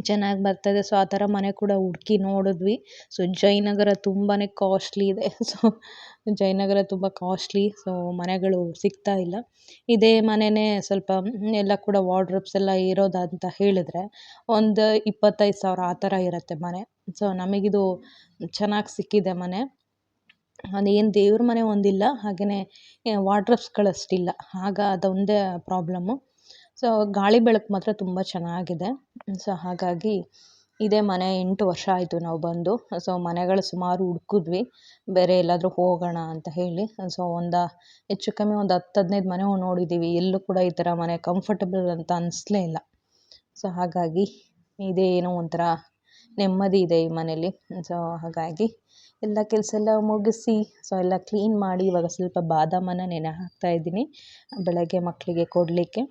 S2: ಚೆನ್ನಾಗಿ ಬರ್ತದೆ. ಸೊ ಆ ಥರ ಮನೆ ಕೂಡ ಹುಡ್ಕಿ ನೋಡಿದ್ವಿ. ಸೊ (laughs) ಜಯನಗರ ತುಂಬಾ ಕಾಸ್ಟ್ಲಿ ಇದೆ. ಸೊ ಜಯನಗರ ತುಂಬ ಕಾಸ್ಟ್ಲಿ ಸೊ ಮನೆಗಳು ಸಿಗ್ತಾ ಇಲ್ಲ. ಇದೇ ಮನೆಯೇ ಸ್ವಲ್ಪ ಎಲ್ಲ ಕೂಡ ವಾರ್ಡ್ರೋಬ್ಸ್ ಎಲ್ಲ ಇರೋದಂತ ಹೇಳಿದ್ರೆ ಒಂದು ಇಪ್ಪತ್ತೈದು ಸಾವಿರ ಆ ಥರ ಇರುತ್ತೆ ಮನೆ. ಸೊ ನಮಗಿದು ಚೆನ್ನಾಗಿ ಸಿಕ್ಕಿದೆ ಮನೆ. ಅದೇನು ದೇವ್ರ ಮನೆ ಒಂದಿಲ್ಲ. ಹಾಗೆಯೇ ವಾರ್ಡ್ರೋಬ್ಸ್ಗಳಷ್ಟಿಲ್ಲ ಆಗ ಅದೊಂದೇ ಪ್ರಾಬ್ಲಮ್ಮು ಸೊ ಗಾಳಿ ಬೆಳಕು ಮಾತ್ರ ತುಂಬ ಚೆನ್ನಾಗಿದೆ. ಸೊ ಹಾಗಾಗಿ ಇದೇ ಮನೆ ಎಂಟು ವರ್ಷ ಆಯಿತು ನಾವು ಬಂದು. ಸೊ ಮನೆಗಳು ಸುಮಾರು ಹುಡ್ಕಿದ್ವಿ. ಬೇರೆ ಎಲ್ಲಾದರೂ ಹೋಗೋಣ ಅಂತ ಹೇಳಿ. ಸೊ ಒಂದು ಹೆಚ್ಚು ಕಮ್ಮಿ ಒಂದು ಹತ್ತು ಹದಿನೈದು ಮನೆ ನೋಡಿದ್ದೀವಿ ಎಲ್ಲೂ ಕೂಡ ಈ ಥರ ಮನೆ ಕಂಫರ್ಟಬಲ್ ಅಂತ ಅನಿಸ್ಲೇ ಇಲ್ಲ. ಸೊ ಹಾಗಾಗಿ ಇದೇ ಏನೋ ಒಂಥರ ನೆಮ್ಮದಿ ಇದೆ ಈ ಮನೇಲಿ. ಸೊ ಹಾಗಾಗಿ ಎಲ್ಲ ಕೆಲಸ ಎಲ್ಲ ಮುಗಿಸಿ ಸೊ ಎಲ್ಲ ಕ್ಲೀನ್ ಮಾಡಿ ಇವಾಗ ಸ್ವಲ್ಪ ಬಾದಾಮನ್ನು ನೆನೆ ಹಾಕ್ತಾ ಇದ್ದೀನಿ. ಬೆಳಗ್ಗೆ ಮಕ್ಕಳಿಗೆ ಕೊಡಲಿಕ್ಕೆ.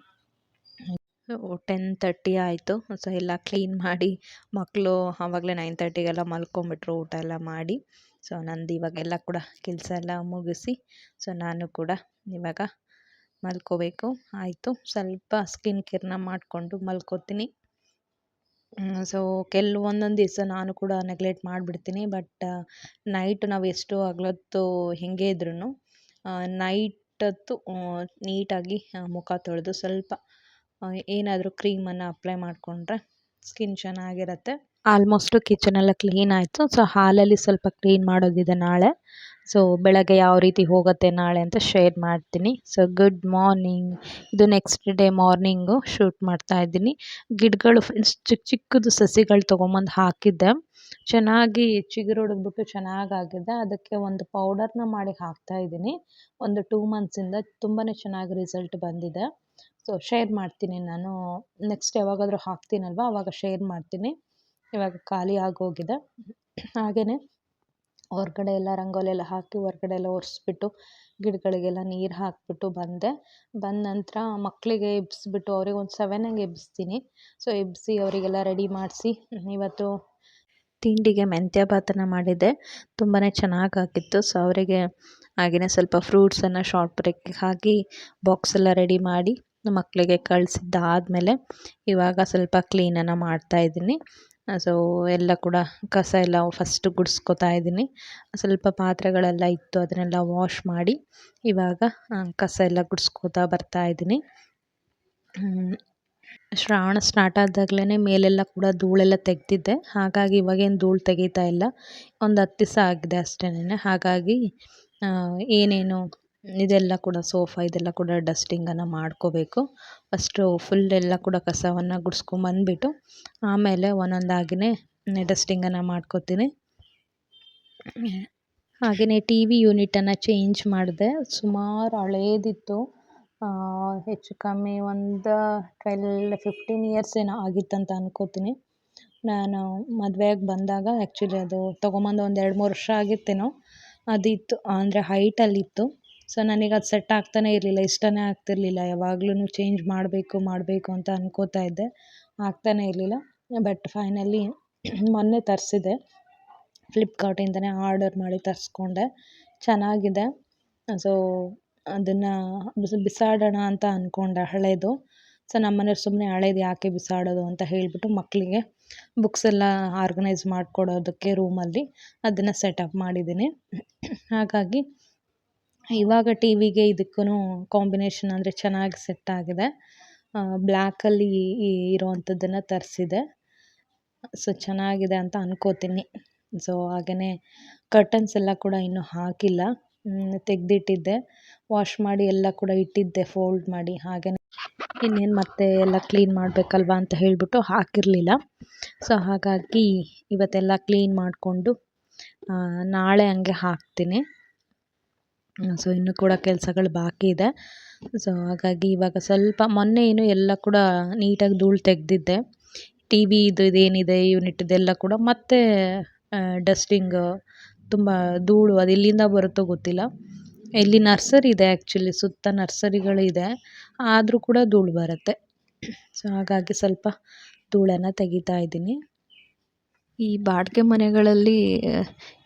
S2: ಟೆನ್ ತರ್ಟಿ ಆಯಿತು. ಸೊ ಎಲ್ಲ ಕ್ಲೀನ್ ಮಾಡಿ ಮಕ್ಕಳು ಆವಾಗಲೇ ನೈನ್ ತರ್ಟಿಗೆಲ್ಲ ಮಲ್ಕೊಂಬಿಟ್ರು, ಊಟ ಎಲ್ಲ ಮಾಡಿ. ಸೊ ನಂದು ಇವಾಗೆಲ್ಲ ಕೂಡ ಕೆಲಸ ಎಲ್ಲ ಮುಗಿಸಿ ಸೊ ನಾನು ಕೂಡ ಇವಾಗ ಮಲ್ಕೋಬೇಕು. ಆಯಿತು. ಸ್ವಲ್ಪ ಸ್ಕಿನ್ ಕೇರ್ನ ಮಾಡಿಕೊಂಡು ಮಲ್ಕೋತೀನಿ. ಸೊ ಕೆಲವೊಂದೊಂದು ದಿವಸ ನಾನು ಕೂಡ ನೆಗ್ಲೆಕ್ಟ್ ಮಾಡಿಬಿಡ್ತೀನಿ. ಬಟ್ ನೈಟ್ ನಾವು ಎಷ್ಟು ಹಗ್ಲೊತ್ತು ಹೆಂಗೆ ಇದ್ರೂ ನೈಟ್ ಹೊತ್ತು ನೀಟಾಗಿ ಮುಖ ತೊಳೆದು ಸ್ವಲ್ಪ ಏನಾದರೂ ಕ್ರೀಮನ್ನು ಅಪ್ಲೈ ಮಾಡಿಕೊಂಡ್ರೆ ಸ್ಕಿನ್ ಚೆನ್ನಾಗಿರುತ್ತೆ. ಆಲ್ಮೋಸ್ಟು ಕಿಚನೆಲ್ಲ ಕ್ಲೀನ್ ಆಯಿತು. ಸೊ ಹಾಲಲ್ಲಿ ಸ್ವಲ್ಪ ಕ್ಲೀನ್ ಮಾಡೋದಿದೆ ನಾಳೆ. ಸೊ ಬೆಳಗ್ಗೆ ಯಾವ ರೀತಿ ಹೋಗುತ್ತೆ ನಾಳೆ ಅಂತ ಶೇರ್ ಮಾಡ್ತೀನಿ. ಸೊ ಗುಡ್ ಮಾರ್ನಿಂಗ್ ಇದು ನೆಕ್ಸ್ಟ್ ಡೇ ಮಾರ್ನಿಂಗು ಶೂಟ್ ಮಾಡ್ತಾ ಇದ್ದೀನಿ. ಗಿಡಗಳು ಫ್ರೆಂಡ್ಸ್ ಚಿಕ್ಕ ಚಿಕ್ಕದು ಸಸಿಗಳು ತೊಗೊಂಬಂದು ಹಾಕಿದ್ದೆ. ಚೆನ್ನಾಗಿ ಚಿಗುರೊಡೆದ್ಬಿಟ್ಟು ಚೆನ್ನಾಗಾಗಿದೆ. ಅದಕ್ಕೆ ಒಂದು ಪೌಡರ್ನ ಮಾಡಿ ಹಾಕ್ತಾ ಇದ್ದೀನಿ. ಒಂದು ಟೂ ಮಂತ್ಸಿಂದ ತುಂಬಾ ಚೆನ್ನಾಗಿ ರಿಸಲ್ಟ್ ಬಂದಿದೆ. ಸೊ ಶೇರ್ ಮಾಡ್ತೀನಿ ನಾನು. ನೆಕ್ಸ್ಟ್ ಯಾವಾಗಾದರೂ ಹಾಕ್ತೀನಲ್ವ? ಆವಾಗ ಶೇರ್ ಮಾಡ್ತೀನಿ. ಇವಾಗ ಖಾಲಿ ಆಗೋಗಿದೆ. ಹಾಗೆಯೇ ಹೊರಗಡೆ ಎಲ್ಲ ರಂಗೋಲಿ ಎಲ್ಲ ಹಾಕಿ ಹೊರ್ಗಡೆ ಎಲ್ಲ ಒರೆಸ್ಬಿಟ್ಟು ಗಿಡಗಳಿಗೆಲ್ಲ ನೀರು ಹಾಕಿಬಿಟ್ಟು ಬಂದೆ. ಬಂದ ನಂತರ ಮಕ್ಕಳಿಗೆ ಎಬ್ಬಿಸ್ಬಿಟ್ಟು ಅವ್ರಿಗೆ ಒಂದು ಸೆವೆನ್ ಹಂಗೆ ಎಬ್ಬಿಸ್ತೀನಿ ಸೊ ಎಬ್ಬಿಸಿ ಅವರಿಗೆಲ್ಲ ರೆಡಿ ಮಾಡಿಸಿ. ಇವತ್ತು ತಿಂಡಿಗೆ ಮೆಂತ್ಯ ಭಾತನ ಮಾಡಿದ್ದೆ. ತುಂಬಾ ಚೆನ್ನಾಗಾಗಿತ್ತು ಸೊ ಅವರಿಗೆ ಹಾಗೆಯೇ ಸ್ವಲ್ಪ ಫ್ರೂಟ್ಸನ್ನು ಶಾರ್ಟ್ ಬ್ರೇಕಿಗೆ ಹಾಕಿ ಬಾಕ್ಸೆಲ್ಲ ರೆಡಿ ಮಾಡಿ ಮಕ್ಕಳಿಗೆ ಕಳಿಸಿದ್ದಾದ್ಮೇಲೆ ಇವಾಗ ಸ್ವಲ್ಪ ಕ್ಲೀನನ್ನು ಮಾಡ್ತಾಯಿದ್ದೀನಿ ಸೊ ಎಲ್ಲ ಕೂಡ ಕಸ ಎಲ್ಲ ಫಸ್ಟ್ ಗುಡಿಸ್ಕೊತಾ ಇದ್ದೀನಿ. ಸ್ವಲ್ಪ ಪಾತ್ರೆಗಳೆಲ್ಲ ಇತ್ತು, ಅದನ್ನೆಲ್ಲ ವಾಶ್ ಮಾಡಿ ಇವಾಗ ಕಸ ಎಲ್ಲ ಗುಡಿಸ್ಕೋತಾ ಬರ್ತಾ ಇದ್ದೀನಿ. ಶ್ರಾವಣ ಸ್ಟಾರ್ಟ್ ಆದಾಗಲೇ ಮೇಲೆಲ್ಲ ಕೂಡ ಧೂಳೆಲ್ಲ ತೆಗೆದಿದ್ದೆ. ಹಾಗಾಗಿ ಇವಾಗೇನು ಧೂಳು ತೆಗಿತಾ ಇಲ್ಲ. ಒಂದು ಹತ್ತು ದಿವಸ ಆಗಿದೆ ಅಷ್ಟೇನೆ ಹಾಗಾಗಿ ಏನೇನು ಇದೆಲ್ಲ ಕೂಡ ಸೋಫಾ, ಇದೆಲ್ಲ ಕೂಡ ಡಸ್ಟಿಂಗನ್ನು ಮಾಡ್ಕೋಬೇಕು. ಫಸ್ಟು ಫುಲ್ ಎಲ್ಲ ಕೂಡ ಕಸವನ್ನು ಗುಡಿಸ್ಕೊಂಬಂದ್ಬಿಟ್ಟು ಆಮೇಲೆ ಒಂದೊಂದಾಗಿಯೇ ಡಸ್ಟಿಂಗನ್ನು ಮಾಡ್ಕೋತೀನಿ. ಹಾಗೆಯೇ ಟಿ ವಿ ಯೂನಿಟನ್ನು ಚೇಂಜ್ ಮಾಡಿದೆ. ಸುಮಾರು ಹಳೇದಿತ್ತು. ಹೆಚ್ಚು ಕಮ್ಮಿ ಒಂದು ಟ್ವೆಲ್ ಫಿಫ್ಟೀನ್ ಇಯರ್ಸ್ ಏನೋ ಆಗಿತ್ತಂತ ಅನ್ಕೋತೀನಿ. ನಾನು ಮದುವೆಯಾಗಿ ಬಂದಾಗ ಆ್ಯಕ್ಚುಲಿ ಅದು ತೊಗೊಂಬಂದು ಒಂದು ಎರಡು ಮೂರು ವರ್ಷ ಆಗಿತ್ತೇನೋ, ಅದಿತ್ತು. ಅಂದರೆ ಹೈಟಲ್ಲಿತ್ತು ಸೊ ನನಗೆ ಅದು ಸೆಟ್ ಆಗ್ತಾನೆ ಇರಲಿಲ್ಲ, ಇಷ್ಟನೇ ಆಗ್ತಿರಲಿಲ್ಲ. ಯಾವಾಗ್ಲೂ ಚೇಂಜ್ ಮಾಡಬೇಕು ಮಾಡಬೇಕು ಅಂತ ಅನ್ಕೋತಾ ಇದ್ದೆ. ಆಗ್ತಾನೆ ಇರಲಿಲ್ಲ. ಬಟ್ ಫೈನಲಿ ಮೊನ್ನೆ ತರಿಸಿದೆ ಫ್ಲಿಪ್ಕಾರ್ಟಿಂದನೇ ಆರ್ಡರ್ ಮಾಡಿ ತರಿಸ್ಕೊಂಡೆ. ಚೆನ್ನಾಗಿದೆ. ಸೊ ಅದನ್ನು ಬಿಸಾಡೋಣ ಅಂತ ಅಂದ್ಕೊಂಡೆ ಹಳೇದು. ಸೊ ನಮ್ಮ ಮನೆಯವ್ರು ಸುಮ್ಮನೆ ಹಳೇದು ಯಾಕೆ ಬಿಸಾಡೋದು ಅಂತ ಹೇಳಿಬಿಟ್ಟು ಮಕ್ಕಳಿಗೆ ಬುಕ್ಸ್ ಎಲ್ಲ ಆರ್ಗನೈಸ್ ಮಾಡಿಕೊಡೋದಕ್ಕೆ ರೂಮಲ್ಲಿ ಅದನ್ನು ಸೆಟಪ್ ಮಾಡಿದ್ದೀನಿ. ಹಾಗಾಗಿ ಇವಾಗ ಟಿ ವಿಗೆ ಇದಕ್ಕೂ ಕಾಂಬಿನೇಷನ್ ಅಂದರೆ ಚೆನ್ನಾಗಿ ಸೆಟ್ ಆಗಿದೆ. ಬ್ಲ್ಯಾಕಲ್ಲಿ ಇರೋವಂಥದ್ದನ್ನು ತರಿಸಿದೆ. ಸೊ, ಚೆನ್ನಾಗಿದೆ ಅಂತ ಅನ್ಕೋತೀನಿ. ಸೊ ಹಾಗೆಯೇ ಕರ್ಟನ್ಸ್ ಎಲ್ಲ ಕೂಡ ಇನ್ನೂ ಹಾಕಿಲ್ಲ. ತೆಗೆದಿಟ್ಟಿದ್ದೆ. ವಾಶ್ ಮಾಡಿ ಎಲ್ಲ ಕೂಡ ಇಟ್ಟಿದ್ದೆ ಫೋಲ್ಡ್ ಮಾಡಿ. ಹಾಗೆಯೇ ಇನ್ನೇನು ಮತ್ತೆ ಎಲ್ಲ ಕ್ಲೀನ್ ಮಾಡಬೇಕಲ್ವಾ ಅಂತ ಹೇಳಿಬಿಟ್ಟು ಹಾಕಿರಲಿಲ್ಲ. ಸೊ, ಹಾಗಾಗಿ ಇವತ್ತೆಲ್ಲ ಕ್ಲೀನ್ ಮಾಡಿಕೊಂಡು ನಾಳೆ ಹಂಗೆ ಹಾಕ್ತೀನಿ. ಸೊ ಇನ್ನೂ ಕೂಡ ಕೆಲಸಗಳು ಬಾಕಿ ಇದೆ. ಸೊ ಹಾಗಾಗಿ ಇವಾಗ ಸ್ವಲ್ಪ ಮೊನ್ನೆ ಏನು ಎಲ್ಲ ಕೂಡ ನೀಟಾಗಿ ಧೂಳು ತೆಗೆದಿದ್ದೆ. ಟಿ ವಿ ಇದು ಇದೇನಿದೆ ಯೂನಿಟ್ದೆಲ್ಲ ಕೂಡ ಮತ್ತೆ ಡಸ್ಟಿಂಗ್ ತುಂಬ ಧೂಳು ಅದು ಎಲ್ಲಿಂದ ಬರುತ್ತೋ ಗೊತ್ತಿಲ್ಲ. ಇಲ್ಲಿ ನರ್ಸರಿ ಇದೆ ಆ್ಯಕ್ಚುಲಿ ಸುತ್ತ ನರ್ಸರಿಗಳಿದೆ ಆದರೂ ಕೂಡ ಧೂಳು ಬರುತ್ತೆ. ಸೊ ಹಾಗಾಗಿ ಸ್ವಲ್ಪ ಧೂಳನ್ನು ತೆಗಿತಾ ಇದ್ದೀನಿ. ಈ ಬಾಡಿಗೆ ಮನೆಗಳಲ್ಲಿ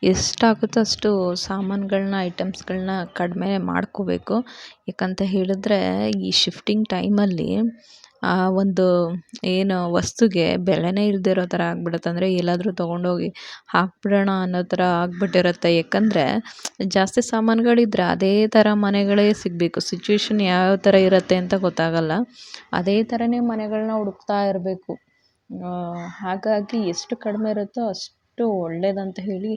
S2: ಎಷ್ಟಾಗುತ್ತೋ ಅಷ್ಟು ಸಾಮಾನುಗಳ್ನ ಐಟಮ್ಸ್ಗಳನ್ನ ಕಡಿಮೆ ಮಾಡ್ಕೋಬೇಕು. ಯಾಕಂತ ಹೇಳಿದ್ರೆ, ಈ ಶಿಫ್ಟಿಂಗ್ ಟೈಮಲ್ಲಿ ಆ ಒಂದು, ಏನು ವಸ್ತುಗೆ ಬೆಲೆನೇ ಇರೋ ಥರ ಆಗ್ಬಿಡುತ್ತೆ. ಅಂದರೆ ಎಲ್ಲಾದರೂ ತೊಗೊಂಡೋಗಿ ಹಾಕ್ಬಿಡೋಣ ಅನ್ನೋ ಥರ ಆಗ್ಬಿಟ್ಟಿರುತ್ತೆ. ಯಾಕಂದರೆ, ಜಾಸ್ತಿ ಸಾಮಾನುಗಳಿದ್ರೆ ಅದೇ ಥರ ಮನೆಗಳೇ ಸಿಗಬೇಕು. ಸಿಚುವೇಶನ್ ಯಾವ ಥರ ಇರುತ್ತೆ ಅಂತ ಗೊತ್ತಾಗಲ್ಲ. ಅದೇ ಥರನೇ ಮನೆಗಳನ್ನ ಹುಡುಕ್ತಾ ಇರಬೇಕು. ಹಾಗಾಗಿ ಎಷ್ಟು ಕಡಿಮೆ ಇರುತ್ತೋ ಅಷ್ಟು ಒಳ್ಳೆಯದಂತ ಹೇಳಿ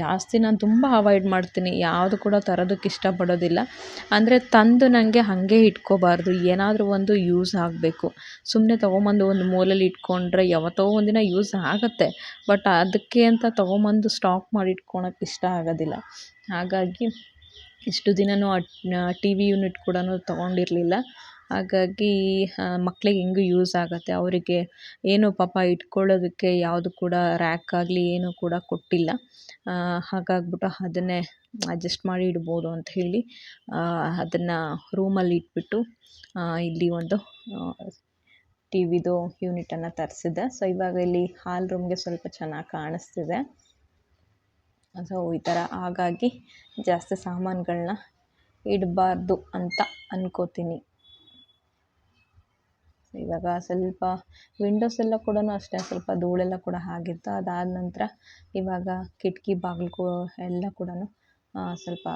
S2: ಜಾಸ್ತಿ ನಾನು ತುಂಬ ಅವಾಯ್ಡ್ ಮಾಡ್ತೀನಿ. ಯಾವುದು ಕೂಡ ತರೋದಕ್ಕೆ ಇಷ್ಟಪಡೋದಿಲ್ಲ. ಅಂದರೆ ತಂದು ನನಗೆ ಹಾಗೆ ಇಟ್ಕೋಬಾರ್ದು. ಏನಾದರೂ ಒಂದು ಯೂಸ್ ಆಗಬೇಕು. ಸುಮ್ಮನೆ ತೊಗೊಂಬಂದು ಒಂದು ಮೂಲೆಯಲ್ಲಿ ಇಟ್ಕೊಂಡ್ರೆ ಯಾವತ್ತೋ ಒಂದಿನ ಯೂಸ್ ಆಗುತ್ತೆ. ಬಟ್ ಅದಕ್ಕೆ ಅಂತ ತೊಗೊಂಬಂದು ಸ್ಟಾಕ್ ಮಾಡಿ ಇಟ್ಕೊಳಕ್ಕೆ ಇಷ್ಟ ಆಗೋದಿಲ್ಲ. ಹಾಗಾಗಿ ಇಷ್ಟು ದಿನವೂ ಟಿ ವಿ ಯೂನಿಟ್ ಕೂಡ ತೊಗೊಂಡಿರಲಿಲ್ಲ. ಹಾಗಾಗಿ ಮಕ್ಳಿಗೆ ಹೆಂಗೂ ಯೂಸ್ ಆಗುತ್ತೆ? ಅವರಿಗೆ ಏನು ಪಾಪ ಇಟ್ಕೊಳ್ಳೋದಕ್ಕೆ ಯಾವುದು ಕೂಡ ರ್ಯಾಕ್ ಆಗಲಿ ಏನೂ ಕೂಡ ಕೊಟ್ಟಿಲ್ಲ. ಹಾಗಾಗ್ಬಿಟ್ಟು ಅದನ್ನೇ ಅಡ್ಜಸ್ಟ್ ಮಾಡಿ ಇಡ್ಬೋದು ಅಂತ ಹೇಳಿ ಅದನ್ನು ರೂಮಲ್ಲಿ ಇಟ್ಬಿಟ್ಟು ಇಲ್ಲಿ ಒಂದು ಟಿ ವಿದು ಯೂನಿಟನ್ನು ತರಿಸಿದ್ದೆ. ಸೊ ಇವಾಗ ಇಲ್ಲಿ ಹಾಲ್ ರೂಮ್ಗೆ ಸ್ವಲ್ಪ ಚೆನ್ನಾಗಿ ಕಾಣಿಸ್ತಿದೆ. ಸೊ ಈ ಥರ ಹಾಗಾಗಿ ಜಾಸ್ತಿ ಸಾಮಾನುಗಳನ್ನ ಇಡಬಾರ್ದು ಅಂತ ಅನ್ಕೋತೀನಿ. ಇವಾಗ ಸ್ವಲ್ಪ ವಿಂಡೋಸ್ ಎಲ್ಲ ಕೂಡ ಅಷ್ಟೇ, ಸ್ವಲ್ಪ ಧೂಳೆಲ್ಲ ಕೂಡ ಆಗಿತ್ತು ಅದಾದ ನಂತರ ಇವಾಗ ಕಿಟಕಿ ಬಾಗಿಲು ಎಲ್ಲ ಕೂಡ ಸ್ವಲ್ಪ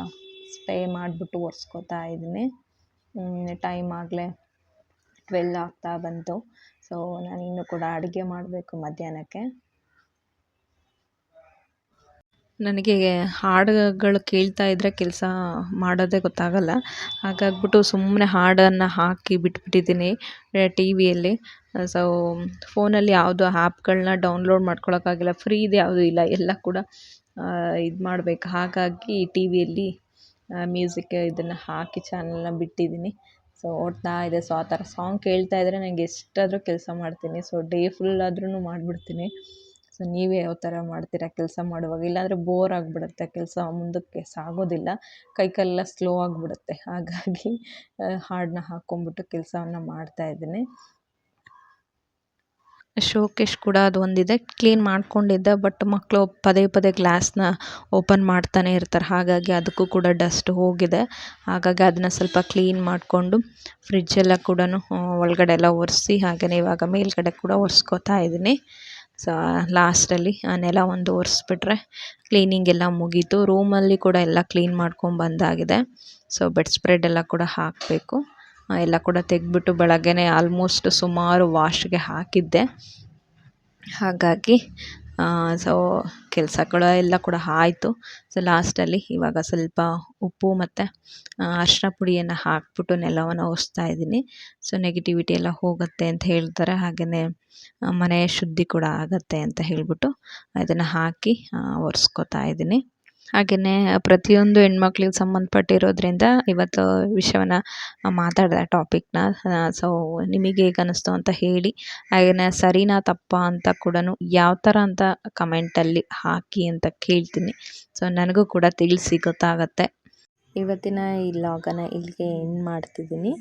S2: ಸ್ಪ್ರೇ ಮಾಡಿಬಿಟ್ಟು ಒರೆಸ್ಕೋತಾ ಇದ್ದೀನಿ. ಟೈಮ್ ಆಗಲೇ ಟ್ವೆಲ್ ಆಗ್ತಾ ಬಂತು. ಸೊ ನಾನು ಇನ್ನೂ ಕೂಡ ಅಡುಗೆ ಮಾಡಬೇಕು ಮಧ್ಯಾಹ್ನಕ್ಕೆ. ನನಗೆ ಹಾಡುಗಳು ಕೇಳ್ತಾ ಇದ್ದರೆ ಕೆಲಸ ಮಾಡೋದೇ ಗೊತ್ತಾಗಲ್ಲ. ಹಾಗಾಗ್ಬಿಟ್ಟು ಸುಮ್ಮನೆ ಹಾಡನ್ನು ಹಾಕಿ ಬಿಟ್ಬಿಟ್ಟಿದ್ದೀನಿ ಟಿ ವಿಯಲ್ಲಿ ಸೊ ಫೋನಲ್ಲಿ ಯಾವುದು ಆ್ಯಪ್ಗಳನ್ನ ಡೌನ್ಲೋಡ್ ಮಾಡ್ಕೊಳಕ್ಕಾಗಿಲ್ಲ, ಫ್ರೀದು ಯಾವುದೂ ಇಲ್ಲ, ಎಲ್ಲ ಕೂಡ ಇದು ಮಾಡಬೇಕು. ಹಾಗಾಗಿ ಟಿ ವಿಯಲ್ಲಿ ಮ್ಯೂಸಿಕ್ ಇದನ್ನು ಹಾಕಿ ಚಾನಲ್ನ ಬಿಟ್ಟಿದ್ದೀನಿ. ಸೊ ಓಡ್ತಾ ಇದೆ. ಸೊ ಆ ಥರ ಸಾಂಗ್ ಕೇಳ್ತಾ ಇದ್ದರೆ ನನಗೆ ಎಷ್ಟಾದರೂ ಕೆಲಸ ಮಾಡ್ತೀನಿ. ಸೊ ಡೇ ಫುಲ್ ಆದ್ರೂ ಮಾಡಿಬಿಡ್ತೀನಿ. ಸೊ ನೀವು ಯಾವ ಥರ ಮಾಡ್ತೀರಾ? ಕೆಲಸ ಮಾಡುವಾಗ? ಇಲ್ಲಾಂದರೆ ಬೋರ್ ಆಗಿಬಿಡುತ್ತೆ. ಕೆಲಸ ಮುಂದಕ್ಕೆ ಸಾಗೋದಿಲ್ಲ. ಕೈ ಕಾಲೆಲ್ಲ ಸ್ಲೋ ಆಗಿಬಿಡುತ್ತೆ. ಹಾಗಾಗಿ ಹಾಡನ್ನ ಹಾಕ್ಕೊಂಬಿಟ್ಟು ಕೆಲಸವನ್ನ ಮಾಡ್ತಾಯಿದ್ದೀನಿ ಶೋಕೇಶ್ ಕೂಡ ಅದು ಒಂದಿದೆ. ಕ್ಲೀನ್ ಮಾಡ್ಕೊಂಡಿದ್ದೆ ಬಟ್ ಮಕ್ಕಳು ಪದೇ ಪದೇ ಗ್ಲಾಸ್ನ ಓಪನ್ ಮಾಡ್ತಾನೆ ಇರ್ತಾರೆ. ಹಾಗಾಗಿ ಅದಕ್ಕೂ ಕೂಡ ಡಸ್ಟ್ ಹೋಗಿದೆ. ಹಾಗಾಗಿ ಅದನ್ನ ಸ್ವಲ್ಪ ಕ್ಲೀನ್ ಮಾಡಿಕೊಂಡು ಫ್ರಿಜ್ಜೆಲ್ಲ ಕೂಡ ಒಳಗಡೆ ಎಲ್ಲ ಒರೆಸಿ ಹಾಗೆಯೇ ಇವಾಗ ಮೇಲ್ಗಡೆ ಕೂಡ ಒರೆಸ್ಕೋತಾ ಇದ್ದೀನಿ. ಸೊ ಲಾಸ್ಟಲ್ಲಿ ಆ ನೆಲ ಒಂದು ಒರೆಸ್ಬಿಟ್ರೆ ಕ್ಲೀನಿಂಗ್ ಎಲ್ಲ ಮುಗೀತು. ರೂಮಲ್ಲಿ ಕೂಡ ಎಲ್ಲ ಕ್ಲೀನ್ ಮಾಡ್ಕೊಂಬಂದಾಗಿದೆ ಸೊ ಬೆಡ್ ಸ್ಪ್ರೆಡ್ ಎಲ್ಲ ಕೂಡ ಹಾಕಬೇಕು. ಎಲ್ಲ ಕೂಡ ತೆಗೆದ್ಬಿಟ್ಟು ಬೆಳಗ್ಗೆನೇ ಆಲ್ಮೋಸ್ಟ್ ಸುಮಾರು ವಾಶ್ಗೆ ಹಾಕಿದ್ದೆ. ಹಾಗಾಗಿ ಸೊ ಕೆಲಸಗಳು ಎಲ್ಲ ಕೂಡ ಆಯಿತು. ಸೊ ಲಾಸ್ಟಲ್ಲಿ ಇವಾಗ ಸ್ವಲ್ಪ ಉಪ್ಪು ಮತ್ತು ಅರಿಶಿನ ಪುಡಿಯನ್ನು ಹಾಕ್ಬಿಟ್ಟು ನೆಲವನ್ನು ಒರೆಸ್ತಾ ಇದ್ದೀನಿ. ಸೊ ನೆಗೆಟಿವಿಟಿ ಎಲ್ಲ ಹೋಗುತ್ತೆ ಅಂತ ಹೇಳ್ತಾರೆ. ಹಾಗೆಯೇ ಮನೆ ಶುದ್ಧಿ ಕೂಡ ಆಗುತ್ತೆ ಅಂತ ಹೇಳಿಬಿಟ್ಟು ಅದನ್ನು ಹಾಕಿ ಒರೆಸ್ಕೊತಾ ಇದ್ದೀನಿ. ಹಾಗೆಯೇ ಪ್ರತಿಯೊಂದು ಹೆಣ್ಮಕ್ಳಿಗೆ ಸಂಬಂಧಪಟ್ಟಿರೋದ್ರಿಂದ ಇವತ್ತು ವಿಷಯವನ್ನು ಮಾತಾಡಿದೆ ಟಾಪಿಕ್ನ ಸೊ ನಿಮಗೆ ಹೇಗೆ ಅನ್ನಿಸ್ತು ಅಂತ ಹೇಳಿ ಹಾಗೆಯೇ ಸರಿನಾ ತಪ್ಪಾ ಅಂತ ಕೂಡ ಯಾವ ಥರ ಅಂತ ಕಮೆಂಟಲ್ಲಿ ಹಾಕಿ ಅಂತ ಕೇಳ್ತೀನಿ. ಸೊ ನನಗೂ ಕೂಡ ತಿಳಿಸಿ ಗೊತ್ತಾಗತ್ತೆ ಇವತ್ತಿನ ಈ ಲಾಗನ್ನು ಇಲ್ಲಿಗೆ ಎಂಡ್ ಮಾಡ್ತಿದ್ದೀನಿ.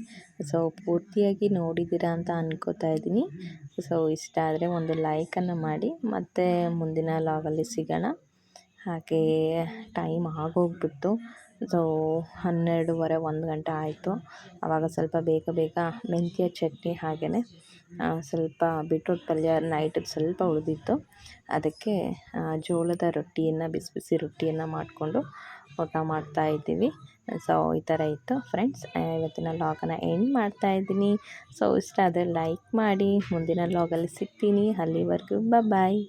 S2: ಸೊ ಪೂರ್ತಿಯಾಗಿ ನೋಡಿದ್ದೀರಾ ಅಂತ ಅನ್ಕೋತಾ ಇದ್ದೀನಿ. ಸೊ ಇಷ್ಟ ಆದರೆ ಒಂದು ಲೈಕನ್ನು ಮಾಡಿ, ಮತ್ತು ಮುಂದಿನ ಲಾಗಲ್ಲಿ ಸಿಗೋಣ. ಹಾಗೇ ಟೈಮ್ ಆಗೋಗ್ಬಿಟ್ಟು ಸೊ ಹನ್ನೆರಡುವರೆ, ಒಂದು ಗಂಟೆ ಆಯಿತು. ಆವಾಗ ಸ್ವಲ್ಪ ಬೇಗ ಬೇಗ ಮೆಂತ್ಯ ಚಟ್ನಿ ಹಾಗೆಯೇ ಸ್ವಲ್ಪ ಬೀಟ್ರೂಟ್ ಪಲ್ಯ ನೈಟಿಗೆ ಸ್ವಲ್ಪ ಉಳಿದಿತ್ತು. ಅದಕ್ಕೆ ಜೋಳದ ರೊಟ್ಟಿಯನ್ನು ಬಿಸಿ ಬಿಸಿ ರೊಟ್ಟಿಯನ್ನು ಮಾಡಿಕೊಂಡು ಊಟ ಮಾಡ್ತಾ ಇದ್ದೀವಿ. ಸೊ ಈ ಥರ ಇತ್ತು ಫ್ರೆಂಡ್ಸ್ ಇವತ್ತಿನ ಲಾಗನ್ನು ಎಂಡ್ ಮಾಡ್ತಾ ಇದ್ದೀನಿ. ಸೊ ಇಷ್ಟ ಆದರೆ ಲೈಕ್ ಮಾಡಿ, ಮುಂದಿನ ಲಾಗಲ್ಲಿ ಸಿಗ್ತೀನಿ. ಅಲ್ಲಿವರೆಗೂ ಬಾಯ್